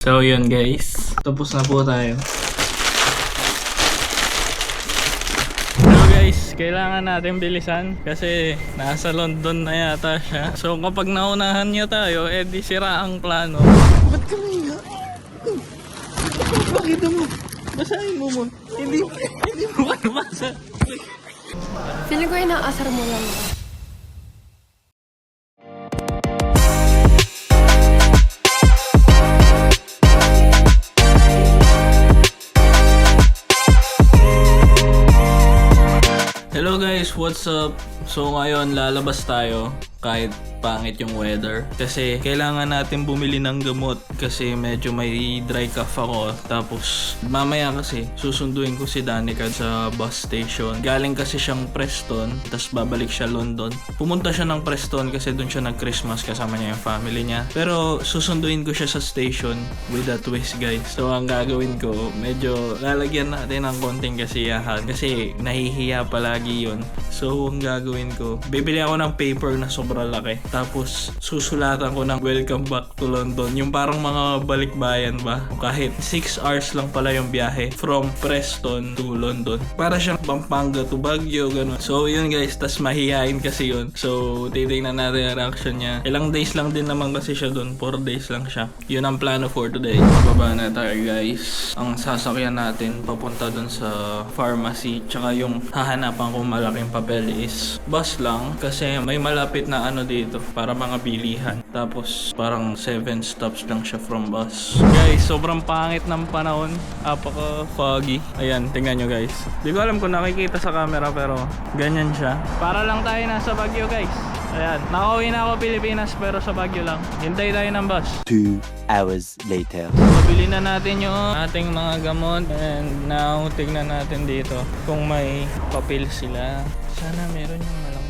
So yun guys, tapos na po tayo. So guys, kailangan natin bilisan kasi nasa London na yata siya. So kapag naunahan niya tayo, eh di sira ang plano. Ba't ka nga? Bakit mo? Basahin mo mo. Hindi, hindi mo ka nabasa. Feeling ko inaasar mo lang ako. Guys, what's up? So ngayon lalabas tayo kahit pangit yung weather. Kasi kailangan natin bumili ng gamot kasi medyo may dry cough ako. Tapos mamaya kasi susunduin ko si Danica sa bus station. Galing kasi siyang Preston tapos babalik siya London. Pumunta siya ng Preston kasi doon siya nag Christmas kasama niya yung family niya. Pero susunduin ko siya sa station with a twist guys. So ang gagawin ko medyo lalagyan natin ng konting kasiyahan kasi nahihiya palagi yun so ang gagawin ko bibili ako ng paper na sobrang laki. Tapos susulatan ko ng welcome back to London. Yung parang mga balikbayan ba? Kahit 6 hours lang pala yung biyahe from Preston to London. Para siyang Pampanga to Baguio ganun. So yun guys tas mahihain kasi yun. So titignan natin ang reaction niya. Ilang days lang din naman kasi siya doon 4 days lang siya. Yun ang plano for today. Baba na tayo guys. Ang sasakyan natin papunta doon sa pharmacy tsaka yung hahanapan kong malaking papel is bus lang kasi may malapit na ano dito para mga bilihan. Tapos parang 7 stops lang siya from bus. Guys sobrang pangit ng panahon. Apaka foggy ayan tingnan nyo guys. Di ko alam kung nakikita sa camera pero ganyan siya. Para lang tayo nasa Baguio guys ayan nakauwi na ako Pilipinas pero sa Baguio lang hintay tayo ng bus Two hours later. Pabili na natin yung ating mga gamot and now tignan natin dito kung may papel sila. Sana meron yung malang.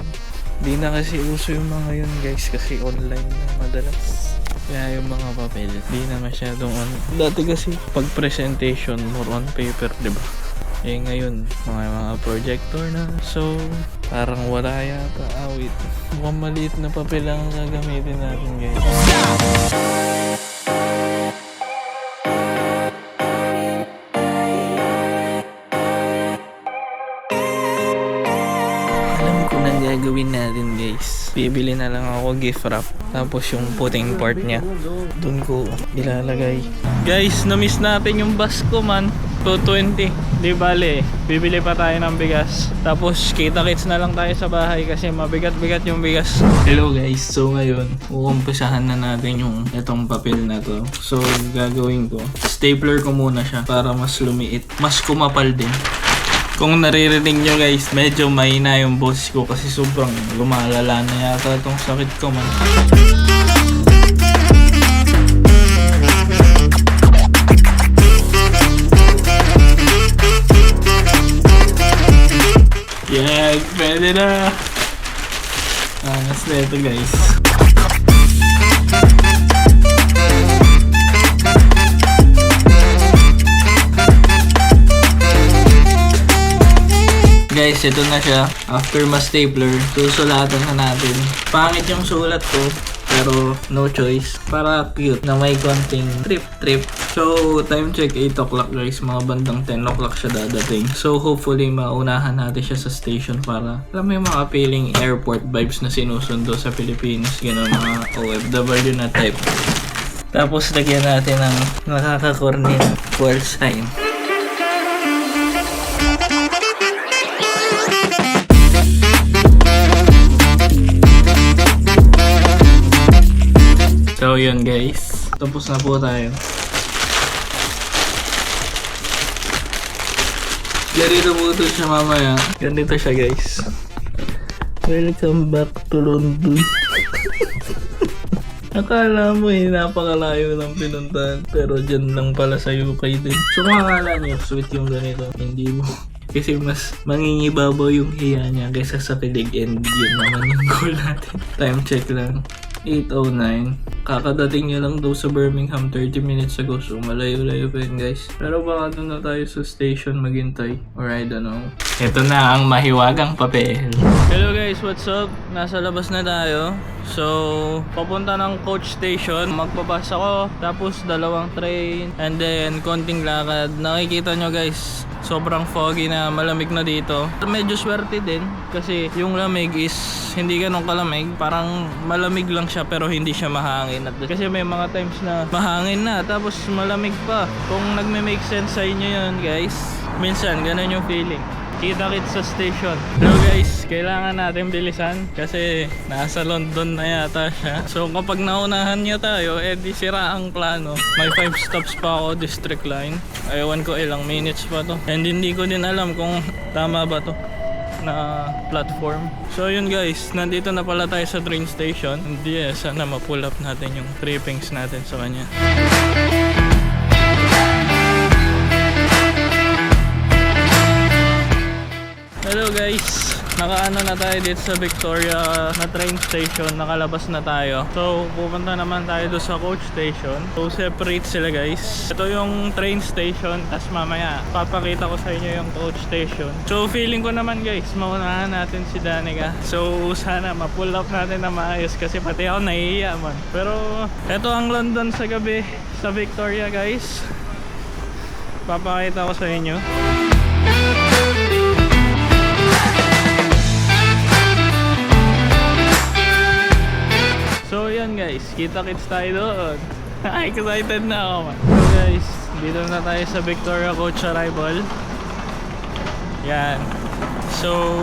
Di na kasi uso yung mga yun guys kasi online na madalas. Kaya yung mga papel, di na masyadong on. Dati kasi pag presentation, more on paper, di ba? Eh ngayon, mga mga projector na. So, parang wala yata awit. Mukhang maliit na papel ang gagamitin natin guys. Alam ko gagawin natin guys. Bibili na lang ako gift wrap. Tapos yung puting part niya. Doon ko ilalagay. Guys, na-miss natin yung bus ko man. 220. Di bale, bibili pa tayo ng bigas. Tapos kita-kits na lang tayo sa bahay kasi mabigat-bigat yung bigas. Hello guys, so ngayon, uumpisahan na natin yung itong papel na to. So, gagawin ko, stapler ko muna siya para mas lumiit. Mas kumapal din. Kung naririnig nyo guys, medyo mahina yung boss ko kasi sobrang lumalala na yata itong sakit ko man. Yeah, pwede na. Angas na ito guys. Guys, ito na siya. After ma-stapler, susulatan na natin. Pangit yung sulat ko, pero no choice. Para cute na may konting trip-trip. So, time check 8 o'clock guys. Mga bandang 10 o'clock siya dadating. So, hopefully maunahan natin siya sa station para alam mo yung mga feeling airport vibes na sinusundo sa Pilipinas. Ganun mga OFW na type. Tapos lagyan natin ng nakakakornin call sign. Yun guys, tapos na po tayo. Ganito po ito siya mamaya. Ganito siya guys. Welcome back to London. Akala mo eh, napakalayo ng pinuntahan. Pero dyan lang pala sa UK din. So kung akala nyo, sweet yung ganito. Hindi mo. Kasi mas mangingibabaw yung hiya niya kaysa sa kilig and yun naman yung goal natin. Time check lang. 8.09. Kakadating nyo lang daw sa Birmingham 30 minutes ago. So malayo-layo pa yun guys. Pero baka doon na tayo sa station maghintay. Or I don't know. Ito na ang mahiwagang papel. Hello guys, what's up? Nasa labas na tayo. So, papunta ng coach station. Magpapasa ko. Tapos dalawang train. And then, konting lakad. Nakikita nyo guys, sobrang foggy na malamig na dito. Medyo swerte din kasi yung lamig is hindi ganun kalamig. Parang malamig lang siya pero hindi siya mahangin. At kasi may mga times na mahangin na tapos malamig pa. Kung nagme-make sense sa inyo yun guys, minsan ganun yung feeling. Kita kit sa station. Hello guys, kailangan natin bilisan kasi nasa London na yata siya. So kapag naunahan niya tayo, eh di sira ang plano. May 5 stops pa ako district line. Ewan ko ilang minutes pa to. And hindi ko din alam kung tama ba to na platform. So yun guys, nandito na pala tayo sa train station. Hindi eh, sana ma-pull up natin yung trippings natin sa kanya. Hello guys! Nakaano na tayo dito sa Victoria na train station. Nakalabas na tayo. So, pupunta naman tayo doon sa coach station. So, separate sila guys. Ito yung train station. Tapos mamaya, papakita ko sa inyo yung coach station. So, feeling ko naman guys, maunahan natin si Danica. So, sana ma-pull up natin na maayos kasi pati ako nahihiya man. Pero, ito ang London sa gabi sa Victoria guys. Papakita ko sa inyo. So guys, kita-kits tayo doon. Excited na ako. So guys, dito na tayo sa Victoria Coach Arrival. Yan. So,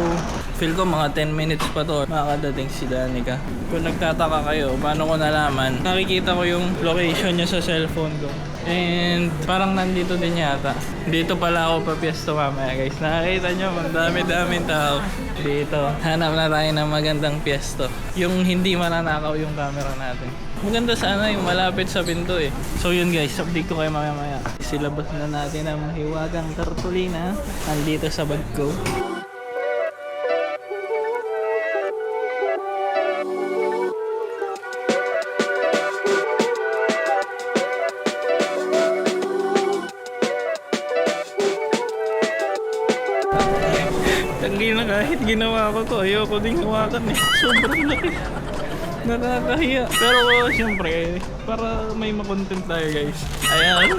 feel ko mga 10 minutes pa to makakadating si Danica. Kung nagtataka kayo, paano ko nalaman? Nakikita ko yung location niya sa cellphone ko. And parang nandito din yata. Dito pala ako papiesto mamaya guys. Nakikita nyo, ang dami-daming tao. Dito. Hanap na tayo ng magandang piesto. Yung hindi mananakaw yung camera natin. Maganda sana yung malapit sa pinto eh. So yun guys, update ko kayo mamaya maya. Silabas na natin ang hiwagang kartulina. Nandito sa bag ko. Kahit ginawa ko to, ayoko din hawakan eh. Sobrang laki. Nakakahiya. Pero uh, syempre, para may makontent tayo guys. Ayan.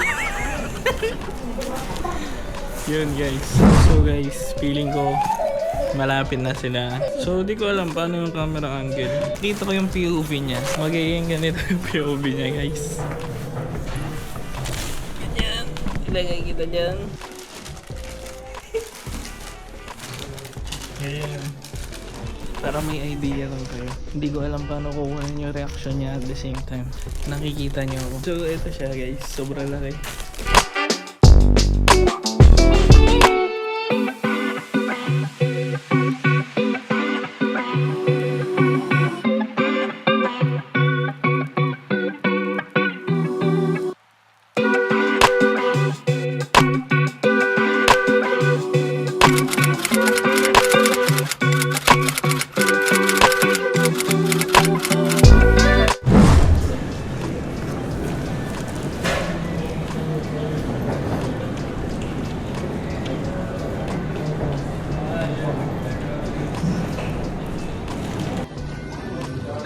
Yun guys. So guys, feeling ko malapit na sila. So di ko alam paano yung camera angle. Dito ko yung POV niya. Magiging ganito yung POV niya guys. Ganyan. Ilagay kita dyan. Ayan. Para may idea lang kayo. Hindi ko alam paano kukunin yung reaction niya at the same time. Nakikita niyo ako. So, ito siya guys. Sobrang laki.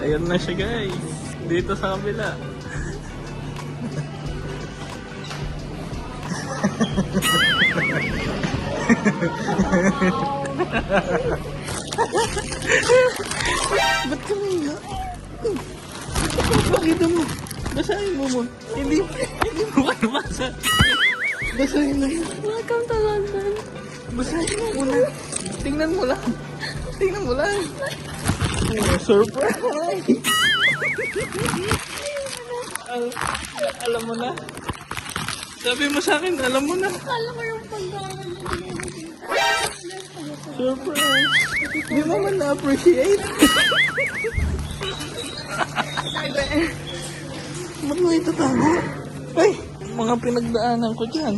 Ayan na siya guys. Dito sa kabila. Ba't ka nga? Bakit mo? Basahin mo mo. Hindi, hindi mo ka nabasa. Basahin mo yun. Welcome to London. Basahin mo muna. Tingnan mo lang. Tingnan mo lang. Surprise! Al- alam mo na. Sabi mo sa akin, alam mo na. Kala ko yung pagkakas. Surprise! Di mo man na-appreciate. Ba't mo itatago? Ay, mga pinagdaanan ko dyan.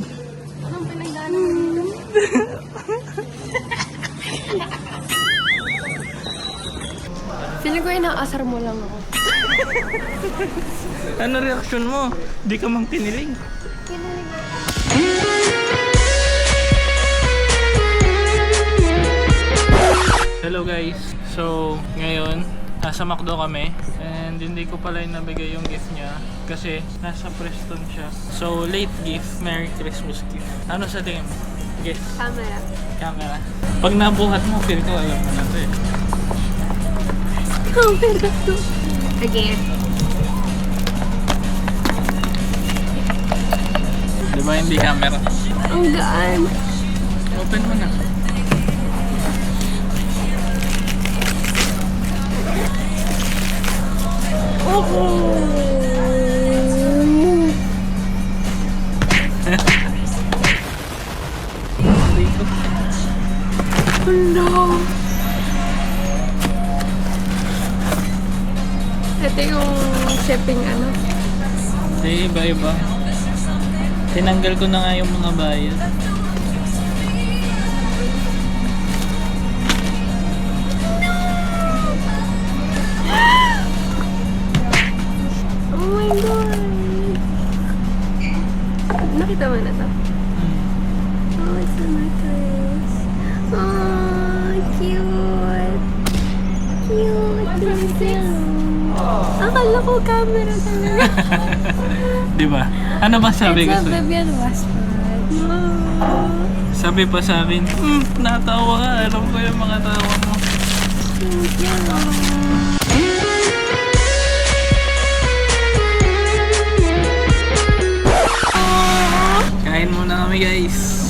Anong pinagdaanan mo? Feeling ko inaasar mo lang ako. ano reaction mo? Di ka mang kinilig. Hello guys. So, ngayon, nasa McDo kami and hindi ko pala nabigay yung gift niya kasi nasa Preston siya. So, late gift, Merry Christmas gift. Ano sa tingin mo? Guess. Camera. Camera. Pag nabuhat mo, feel ko alam mo na to eh. Camera to. Again. Di ba hindi camera? Ang gaan. Open mo na. Oh, no. Yung shipping ano. Hindi, iba-iba. Tinanggal ko na nga yung mga bayad. Sabi ko sa'yo? Oh, Sabi pa sa akin, hmm, natawa ka. Alam ko yung mga tawa mo. Kain muna kami guys.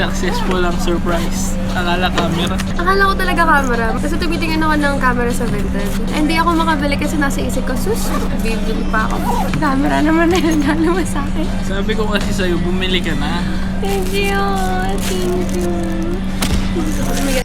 Successful ang surprise. Akala camera. Akala ko talaga camera. Kasi tumitingin ako ng camera sa vintage. Hindi ako makabili kasi nasa isip ko, sus, bibili pa ako. Camera naman na yun, naman sa akin. Sabi ko kasi sa'yo, bumili ka na. Thank you. Thank you.